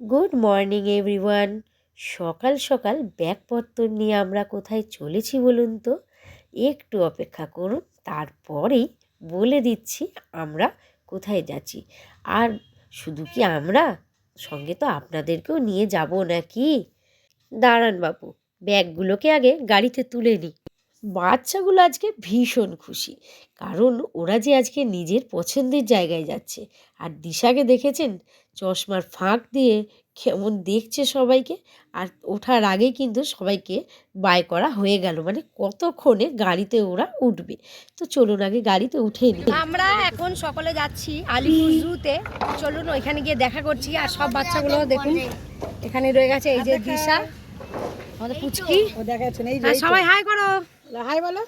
Good morning everyone সকাল সকাল ব্যাগপত্র নিয়ে আমরা কোথায় চলেছি বলুন তো? একটু অপেক্ষা করুন, তারপরেই বলে দিচ্ছি আমরা কোথায় যাচ্ছি। আর শুধু কি আমরা? সঙ্গে তো আপনাদেরকেও নিয়ে যাব নাকি? দাঁড়ান বাবু ব্যাগগুলোকে আগে গাড়িতে তুলে নিই বাচ্চাগুলো আজকে ভীষণ খুশি। কারণ ওরা যে আজকে নিজের পছন্দের জায়গায় যাচ্ছে। আর দিশাকে দেখেছেন? চশমার ফাঁক দিয়ে কেমন দেখছে সবাইকে। আর ওঠার আগেই কিন্তু সবাইকে বাই করা হয়ে গেল। মানে কতক্ষণে গাড়িতে ওরা উঠবে? তো চলুন আগে গাড়িতে উঠে নিই আমরা এখন সকলে যাচ্ছি আলিপুর জুতে। চলুন ওইখানে গিয়ে দেখা করছি। আর সব বাচ্চাগুলো দেখুন এখানে রয়ে গেছে। এই যে দিশা আমাদের পুচকি। এই সবাই হাই করো। হাই বলো।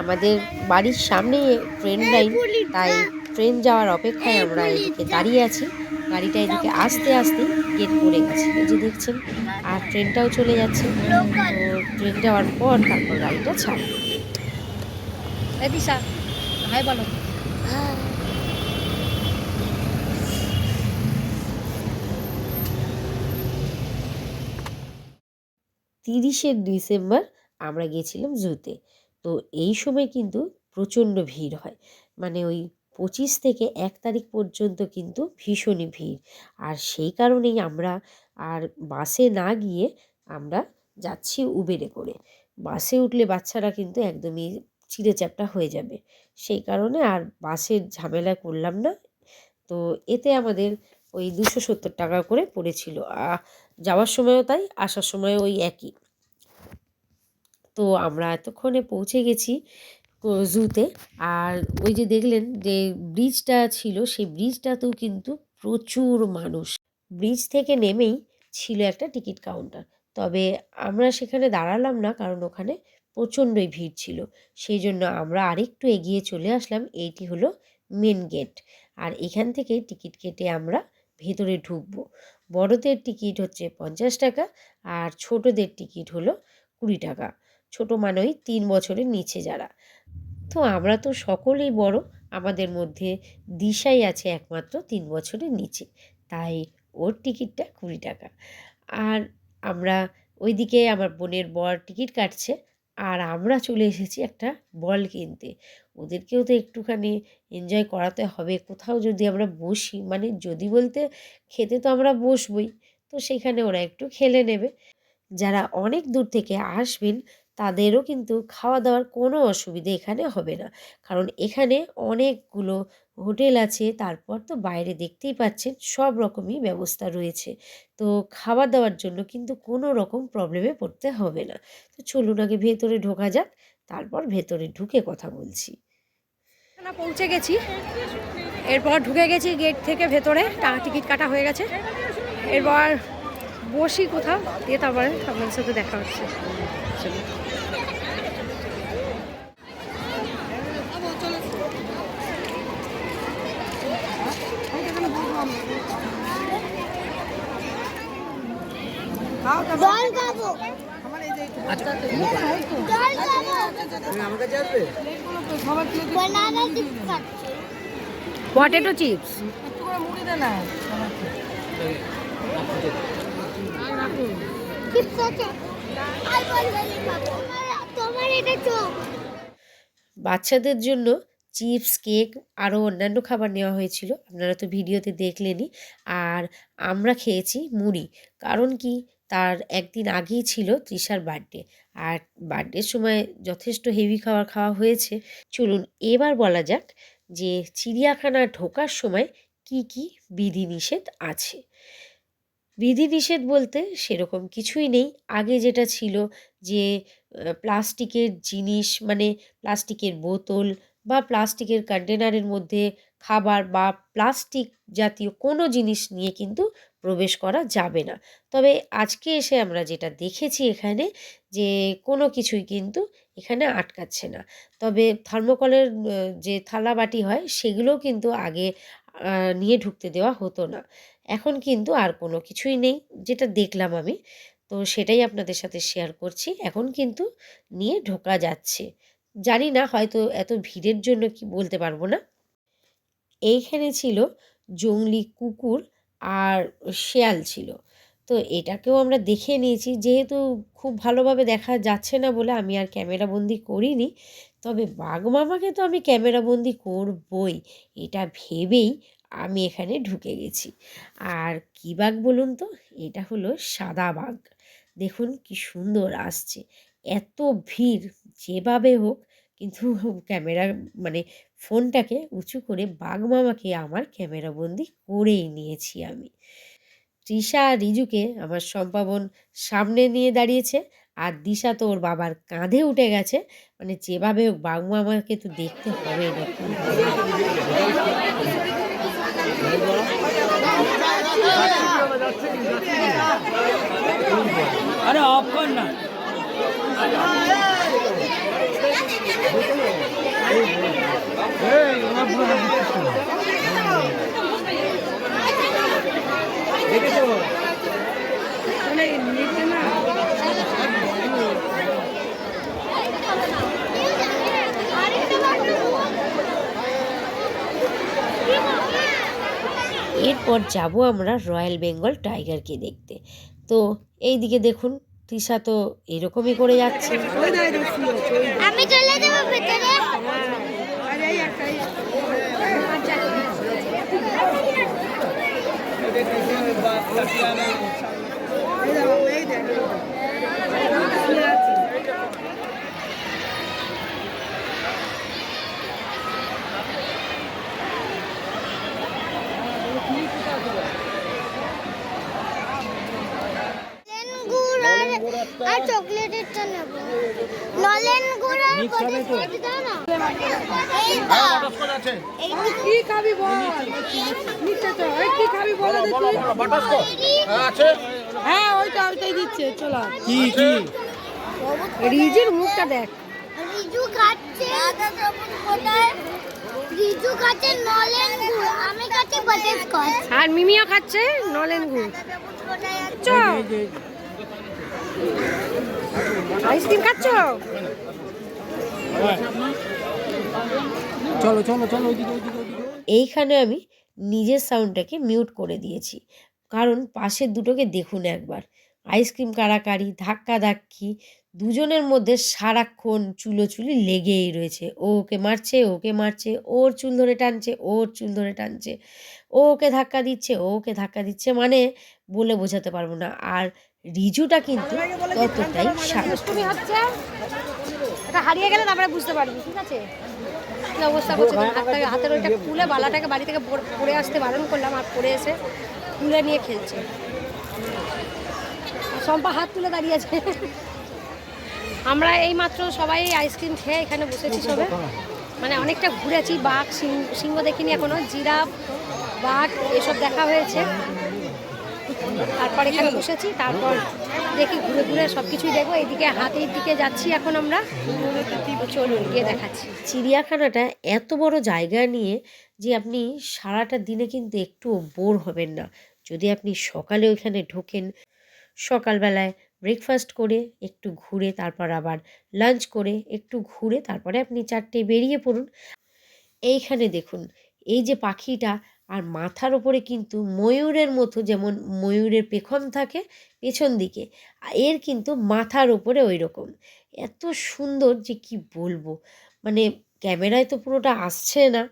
আমাদের বাড়ির সামনে ট্রেন লাইন তাই ট্রেন যাওয়ার অপেক্ষায় আমরা এদিকে দাঁড়িয়ে আছি। গাড়িটা এদিকে আস্তে আস্তে গেট পড়ে গেছে এই যে দেখছেন। আর ট্রেনটাও চলে যাচ্ছে। তো ট্রেন যাওয়ার পর তারপর গাড়িটা ছাড়বে এই দিশা হাই বলো। তিরিশে ডিসেম্বর আমরা গিয়েছিলাম জুতে। তো এই সময় কিন্তু প্রচণ্ড ভিড় হয়। মানে ওই পঁচিশ থেকে এক তারিখ পর্যন্ত কিন্তু ভীষণই ভিড়। আর সেই কারণেই আমরা আর বাসে না গিয়ে আমরা যাচ্ছি উবেরে করে। বাসে উঠলে বাচ্চারা কিন্তু একদমই চিড়েচ্যাপটা হয়ে যাবে। সেই কারণে আর বাসের ঝামেলা করলাম না। তো এতে আমাদের ওই দুশো সত্তর টাকা করে পড়েছিল। যাওয়ার সময়ও তাই, আসার সময় ওই একই। তো আমরা এতক্ষণে পৌঁছে গেছি জুতে আর ওই যে দেখলেন যে ব্রিজটা ছিল, সেই ব্রিজটাতেও কিন্তু প্রচুর মানুষ। ব্রিজ থেকে নেমেই ছিল একটা টিকিট কাউন্টার তবে আমরা সেখানে দাঁড়ালাম না, কারণ ওখানে প্রচণ্ডই ভিড় ছিল। সেই জন্য আমরা আরেকটু এগিয়ে চলে আসলাম, এইটি হলো মেন গেট আর এখান থেকে টিকিট কেটে আমরা ভেতরে ঢুকবো। বড়দের টিকিট হচ্ছে পঞ্চাশ টাকা, আর ছোটদের টিকিট হলো কুড়ি টাকা। ছোটো মানে ওই তিন বছরের নিচে যারা। তো আমরা তো সকলেই বড়, আমাদের মধ্যে দিশাই আছে একমাত্র তিন বছরের নিচে। তাই ওর টিকিটটা কুড়ি টাকা। আর আমরা ওইদিকে আমার বোনের বর টিকিট কাটছে, আর আমরা চলে এসেছি একটা বল কিনতে। ওদেরকেও তো একটুখানি এনজয় করাতে হবে। কোথাও যদি আমরা বসি মানে যদি বলতে খেতে তো আমরা বসবই, তো সেখানে ওরা একটু খেলে নেবে। যারা অনেক দূর থেকে আসবেন, তাদেরও কিন্তু খাওয়া দাওয়ার কোনো অসুবিধে এখানে হবে না। কারণ এখানে অনেকগুলো হোটেল আছে, তারপর তো বাইরে দেখতেই পাচ্ছেন সব রকমই ব্যবস্থা রয়েছে। তো খাওয়া দাওয়ার জন্য কিন্তু কোনো রকম প্রবলেমে পড়তে হবে না। তো চলুন আগে ভেতরে ঢোকা যাক, তারপর ভেতরে ঢুকে কথা বলছি। পৌঁছে গেছি। এরপর ঢুকে গেছি গেট থেকে ভেতরে, টাকা টিকিট কাটা হয়ে গেছে। এরপর বসি কোথাও দিয়ে তারপরে আপনাদের সাথে দেখা হচ্ছে। পটেটো চিপস চিপস আছে আর বল বলি খাব তোমার- তোমার এটা চোখ বাচ্চাদের জন্য চিপস, কেক আরও অন্যান্য খাবার নেওয়া হয়েছিল। আপনারা তো ভিডিওতে দেখলেনই। আর আমরা খেয়েছি মুড়ি, কারণ কি তার একদিন আগেই ছিল তৃষার বার্থডে। আর বার্থডের সময় যথেষ্ট হেভি খাবার খাওয়া হয়েছে। চলুন এবার বলা যাক যে চিড়িয়াখানা ঢোকার সময় কি কি বিধিনিষেধ আছে। বিধিনিষেধ বলতে সেরকম কিছুই নেই। আগে যেটা ছিল যে প্লাস্টিকের জিনিস মানে প্লাস্টিকের বোতল বা প্লাস্টিকের কন্টেনারের মধ্যে খাবার বা প্লাস্টিক জাতীয় কোনো জিনিস নিয়ে কিন্তু প্রবেশ করা যাবে না। তবে আজকে এসে আমরা যেটা দেখেছি এখানে যে, কোনো কিছুই কিন্তু এখানে আটকাচ্ছে না। তবে থার্মোকলের যে থালা বাটি হয়, সেগুলোও কিন্তু আগে নিয়ে ঢুকতে দেওয়া হতো না। এখন কিন্তু আর কোনো কিছুই নেই, যেটা দেখলাম আমি। তো সেটাই আপনাদের সাথে শেয়ার করছি। এখন কিন্তু নিয়ে ঢোকা যাচ্ছে। জানি না হয়তো এত ভিড়ের জন্য কি বলতে পারব না। এইখানে ছিল জংলি কুকুর আর শেয়াল ছিল। তো এটাকেও আমরা দেখে নিয়েছি। যেহেতু খুব ভালোভাবে দেখা যাচ্ছে না বলে আমি আর ক্যামেরাবন্দি করিনি তবে বাঘ মামাকে তো আমি ক্যামেরাবন্দি করবই, এটা ভেবেই আমি এখানে ঢুকে গেছি। আর কী বাঘ বলুন তো, এটা হলো সাদা বাঘ। দেখুন কি সুন্দর আসছে। এত ভিড়, যেভাবে হোক, কিন্তু ক্যামেরা মানে ফোনটাকে উঁচু করে বাঘ মামাকে আমার ক্যামেরাবন্দি করেই নিয়েছি আমি। তৃষা রিজুকে আমার সম্পাবন সামনে নিয়ে দাঁড়িয়েছে। আর দিশা তো ওর বাবার কাঁধে উঠে গেছে। মানে যেভাবে হোক বাঘ মামাকে তো দেখতে হবে নাকি আরে অফ কর না। এরপর যাব আমরা রয়্যাল বেঙ্গল টাইগারকে দেখতে। তো এই দিকে দেখুন তৃষা তো এরকমই করে যাচ্ছে। আমি চলে যাব ভেতরে। আর চকলেটেরটা নেব। নলেন গুড় আর বটারস্কচ দাও না। এই দাও কি খাবি বল? নিচ্ছে তো। এই কি খাবি বলে দেখি। আছে। হ্যাঁ ওইটা ওইটাই দিচ্ছে চলো। কি কি? রিজির মুখটা দেখ। রিজু খাচ্ছে। কোথায় রিজু খাচ্ছে নলেন গুড়। আমি খাচ্ছি বটারস্কচ আর মিমিও খাচ্ছে নলেন গুড়। চ আইসক্রিম খাচ্ছ? চলো চলো চলো ওইদিকে ওইদিকে ওইদিকে এইখানে আমি নিজের সাউন্ডটাকে মিউট করে দিয়েছি। কারণ পাশের দুটোকে দেখুন একবার। আইসক্রিম কাড়াকাড়ি ধাক্কা ধাক্কি দুজনের মধ্যে সারাক্ষণ চুলোচুলি লেগেই রয়েছে। ও ওকে মারছে ওকে মারছে ওর চুল ধরে টানছে ওর চুল ধরে টানছে। ও ওকে ধাক্কা দিচ্ছে ও ওকে ধাক্কা দিচ্ছে মানে বলে বোঝাতে পারব না। আর রিজুটা কিন্তু ততটাই শান্ত। তুমি হচ্ছে। এটা হারিয়ে গেলে তারপরে বুঝতে পারবি ঠিক আছে? কি অবস্থা করছে? হাতটাকে হাতের ওইটা খুলে বালাটাকে বাড়ি থেকে পর- পরে আসতে বারণ করলাম আর পরে এসে খুলে নিয়ে খেলছে। শম্পা হাত তুলে দাঁড়িয়েছে আমরা এই মাত্র সবাই আইসক্রিম খেয়ে এখানে বসেছি সবে। মানে অনেকটা ঘুরেছি বাঘ সিং- সিংহ দেখিনি এখনও জিরাফ বাঘ এসব দেখা হয়েছে। তারপর এখানে বসেছি, তারপর দেখি ঘুরে ঘুরে সব কিছুই দেখব। এইদিকে হাতির দিকে যাচ্ছি এখন আমরা। চলুন, গিয়ে দেখাচ্ছি। চিড়িয়াখানাটা এত বড় জায়গা নিয়ে যে আপনি সারাটা দিনে কিন্তু একটুও বোর হবেন না। যদি আপনি সকালে ওইখানে ঢোকেন, সকালবেলায় ব্রেকফাস্ট করে একটু ঘুরে, তারপর আবার লাঞ্চ করে একটু ঘুরে, তারপরে আপনি চারটে বেরিয়ে পড়ুন। এইখানে দেখুন, এই যে পাখিটা আর মাথার ওপরে কিন্তু ময়ূরের মতো যেমন ময়ূরের পেখম থাকে পেছন দিকে, এর কিন্তু মাথার ওপরে ওই রকম এত সুন্দর যে কি বলব? মানে ক্যামেরায় তো পুরোটা আসছে না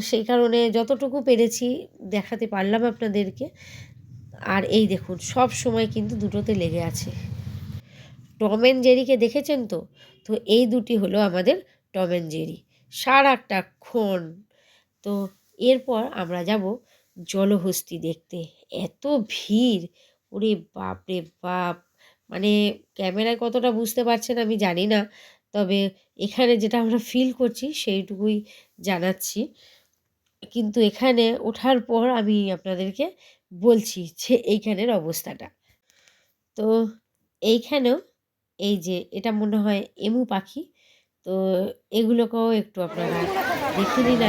সেই কারণে যতটুকু পেরেছি দেখাতে পারলাম আপনাদেরকে। আর এই দেখুন, সব সময় কিন্তু দুটোতে লেগে আছে। টম অ্যান্ড জেরিকে দেখেছেন তো? তো এই দুটি হলো আমাদের টম অ্যান্ড জেরি। সারাটাক্ষণ তো এরপর আমরা যাব জলহস্তি দেখতে। এত ভিড়! ওরে বাপ রে বাপ! মানে ক্যামেরায় কতটা বুঝতে পারছেন আমি জানি না, তবে এখানে যেটা আমরা ফিল করছি সেইটুকুই জানাচ্ছি। কিন্তু এখানে ওঠার পর আমি আপনাদেরকে বলছি যে এইখানের অবস্থাটা। তো এইখানেও এই যে এটা মনে হয় এমু পাখি, তো এগুলোকেও একটু আপনারা দেখে নিন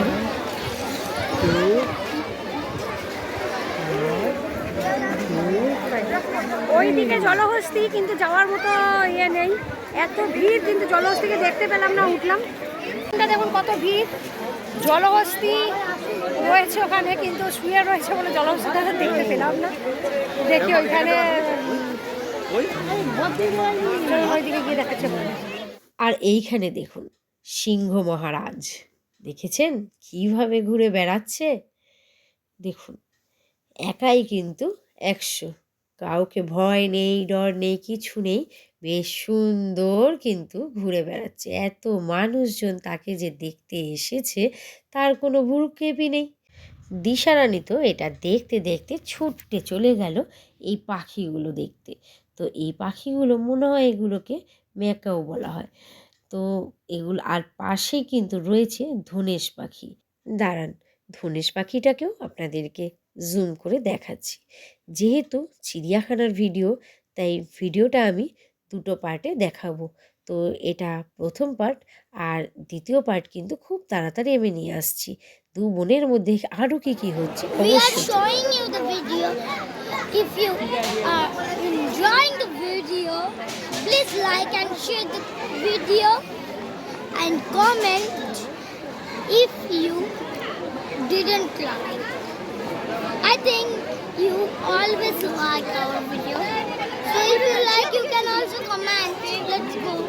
ওইদিকে জলহস্তি কিন্তু যাওয়ার মতো ইয়ে নেই। এত ভিড় কিন্তু জলহস্তিকে দেখতে পেলাম না উঠলাম। দেখুন কত ভিড়। জলহস্তি রয়েছে ওখানে কিন্তু শুয়ে রয়েছে বলে জলহস্তিটা দেখতে পেলাম না। দেখি ওইখানে ওইদিকে গিয়ে দেখাচ্ছে আর এইখানে দেখুন সিংহ মহারাজ। দেখেছেন কীভাবে ঘুরে বেড়াচ্ছে? দেখুন, একাই কিন্তু একশো। কাউকে ভয় নেই, ডর নেই, কিছু নেই, বেশ সুন্দর কিন্তু ঘুরে বেড়াচ্ছে। এত মানুষজন তাকে যে দেখতে এসেছে, তার কোনো ভুরুক্ষেপই নেই। দিশারানি তো এটা দেখতে দেখতে ছুটতে চলে গেল এই পাখিগুলো দেখতে। তো এই পাখিগুলো মনে হয় এগুলোকে ম্যাকাও বলা হয়। তো এগুলো আর পাশেই কিন্তু রয়েছে ধনেশ পাখি। দাঁড়ান ধনেশ পাখিটাকেও আপনাদেরকে জুম করে দেখাচ্ছি। যেহেতু চিড়িয়াখানার ভিডিও তাই ভিডিওটা আমি দুটো পার্টে দেখাবো। তো এটা প্রথম পার্ট আর দ্বিতীয় পার্ট কিন্তু খুব তাড়াতাড়ি আমি নিয়ে আসছি। দু বোনের মধ্যে আরও কি কি হচ্ছে অবশ্যই। Video, please like and share the video and comment if you didn't like. I think you always like our video. So if you like, you can also comment. Let's go.